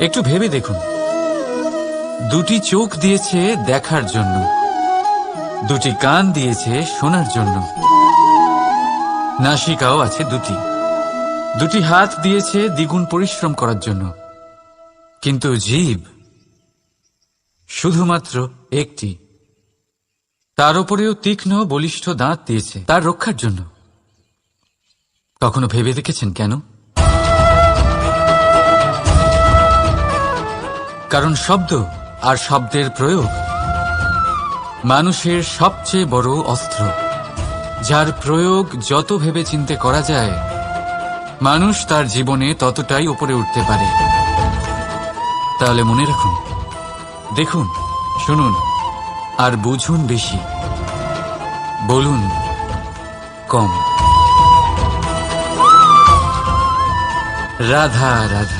একটু ভেবে দেখুন। দুটি চোখ দিয়েছে দেখার জন্য। দুটি কান দিয়েছে শোনার জন্য। নাসিকাও আছে দুটি। দুটি হাত দিয়েছে দ্বিগুণ পরিশ্রম করার জন্য। কিন্তু জীব শুধুমাত্র একটি। তার উপরেও তীক্ষ্ণ, বলিষ্ঠ দাঁত দিয়েছে। তার রক্ষার জন্য। কখনো ভেবে দেখেছেন কেন? কারণ শব্দ আর শব্দের প্রয়োগ মানুষের সবচেয়ে বড় অস্ত্র। যার প্রয়োগ যত ভেবে চিন্তে করা যায়, মানুষ তার জীবনে ততটাই উপরে উঠতে পারে। তাহলে মনে রাখুন, দেখুন, শুনুন, আর বুঝুন বেশি। বলুন, কম। রাধা রাধা।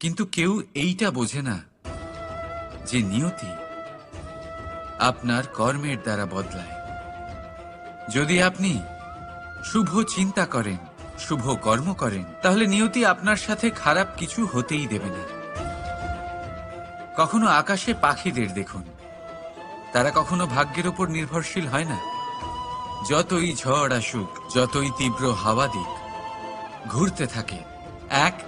কিন্তু কেউ এইটা বোঝে না যে নিয়তি আপনার কর্মের দ্বারা বদলায়। যদি আপনি শুভ চিন্তা করেন, শুভ কর্ম করেন, তাহলে নিয়তি আপনার সাথে খারাপ কিছু হতেই দেবে না। কখনো আকাশে পাখিদের দেখুন। তারা কখনো ভাগ্যের উপর নির্ভরশীল হয় না। যতই ঝড় আসুক, যতই তীব্র হাওয়া দিক, ঘুরতে থাকে, এক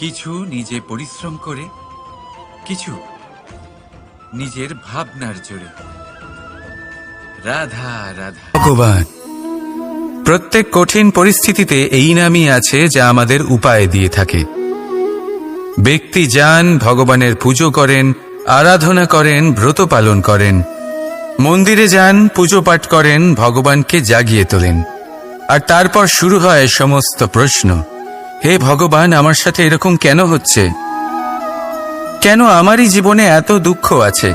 কিছু নিজে পরিশ্রম করে, কিছু নিজের ভাবনার জোরে। রাধা রাধা। ভগবান, প্রত্যেক কঠিন পরিস্থিতিতে এই নামই আছে যা আমাদের উপায় দিয়ে থাকে। ব্যক্তি যান, ভগবানের পুজো করেন, আরাধনা করেন, ব্রত পালন করেন। মন্দিরে যান, পুজো পাঠ করেন, ভগবানকে জাগিয়ে তোলেন। আর তারপর শুরু হয় সমস্ত প্রশ্ন। হে ভগবান, আমার সাথে এরকম কেন হচ্ছে? কেন আমারই জীবনে এত দুঃখ আছে?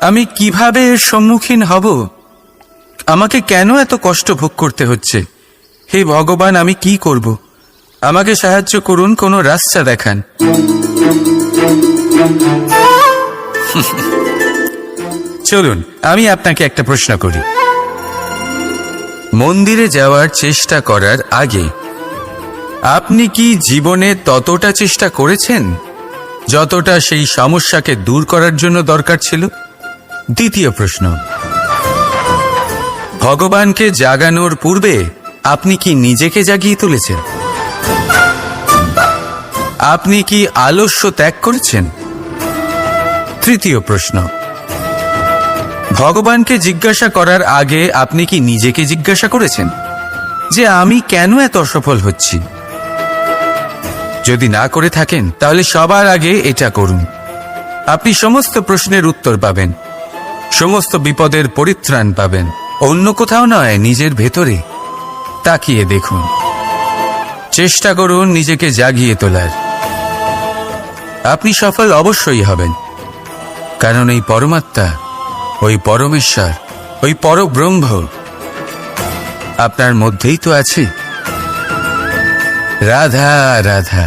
আমি কীভাবে এর সম্মুখীন হব? আমাকে কেন এত কষ্ট ভোগ করতে হচ্ছে? হে ভগবান, আমি কি করব? আমাকে সাহায্য করুন, কোনো রাস্তা দেখান। চলুন, আমি আপনাকে একটা প্রশ্ন করি। মন্দিরে যাওয়ার চেষ্টা করার আগে আপনি কি জীবনে ততটা চেষ্টা করেছেন? যতটা সেই সমস্যাকে দূর করার জন্য দরকার ছিল? দ্বিতীয় প্রশ্ন। ভগবানকে জাগানোর পূর্বে আপনি কি নিজেকে জাগিয়ে তুলেছেন? আপনি কি আলস্য ত্যাগ করেছেন? তৃতীয় প্রশ্ন। ভগবানকে জিজ্ঞাসা করার আগে আপনি কি নিজেকে জিজ্ঞাসা করেছেন? যে আমি কেন এত অসফল হচ্ছি? যদি না করে থাকেন, তাহলে সবার আগে এটা করুন। আপনি সমস্ত প্রশ্নের উত্তর পাবেন। সমস্ত বিপদের পরিত্রাণ পাবেন। অন্য কোথাও নয়, নিজের ভেতরে। তাকিয়ে দেখুন। চেষ্টা করুন নিজেকে জাগিয়ে তোলার। আপনি সফল অবশ্যই হবেন। কারণ এই পরমাত্মা, ওই পরমেশ্বর, ওই পরব্রহ্ম আপনার মধ্যেই তো আছে। রাধা রাধা।